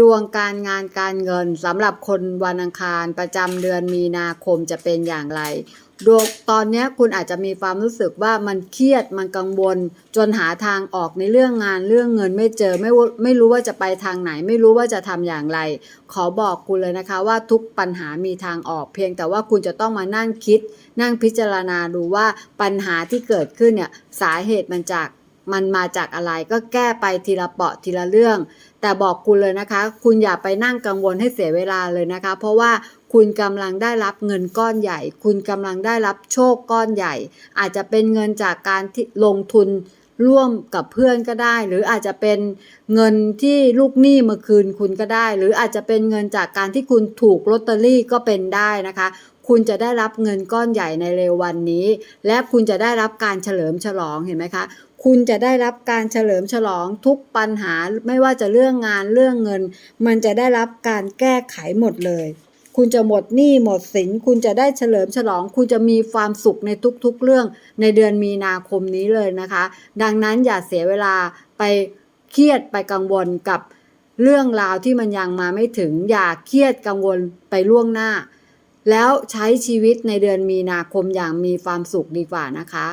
ดวงการงานการเงินสำหรับคนวันอังคารประจำเดือนมีนาคมจะเป็นอย่างไร ดวงตอนนี้คุณอาจจะมีความรู้สึกว่ามันเครียดมันกังวล จนหาทางออกในเรื่องงานเรื่องเงินไม่เจอไม่ไม่รู้ว่าจะไปทางไหน ไม่รู้ว่าจะทำอย่างไร ขอบอกคุณเลยนะคะว่าทุกปัญหามีทางออก เพียงแต่ว่าคุณจะต้องมานั่งคิด นั่งพิจารณาดูว่าปัญหาที่เกิดขึ้นเนี่ยสาเหตุมันจาก มันมาจากอะไรก็แก้ไปทีละเปาะทีละเรื่อง แต่บอกคุณเลยนะคะ คุณอย่าไปนั่งกังวลให้เสียเวลาเลยนะคะ เพราะว่าคุณกำลังได้รับเงินก้อนใหญ่ คุณกำลังได้รับโชคก้อนใหญ่ อาจจะเป็นเงินจากการที่ลงทุนร่วมกับเพื่อนก็ได้ หรืออาจจะเป็นเงินที่ลูกหนี้มาคืนคุณก็ได้ หรืออาจจะเป็นเงินจากการที่คุณถูกลอตเตอรี่ก็เป็นได้นะคะ คุณจะได้รับเงินก้อนใหญ่ในเร็ววันนี้ และคุณจะได้รับการเฉลิมฉลองเห็นไหมคะ คุณจะได้รับการเฉลิมฉลองทุกปัญหาไม่ว่าจะเรื่องงานเรื่องเงิน มันจะได้รับการแก้ไขหมดเลย คุณจะหมดหนี้หมดสิน คุณจะได้เฉลิมฉลอง คุณจะมีความสุขในทุกๆเรื่องในเดือนมีนาคมนี้เลยนะคะ ดังนั้นอย่าเสียเวลาไปเครียดไปกังวลกับเรื่องราวที่มันยังมาไม่ถึง อย่าเครียดกังวลไปล่วงหน้า แล้วใช้ชีวิตในเดือนมีนาคมอย่างมีความสุขดีกว่านะคะ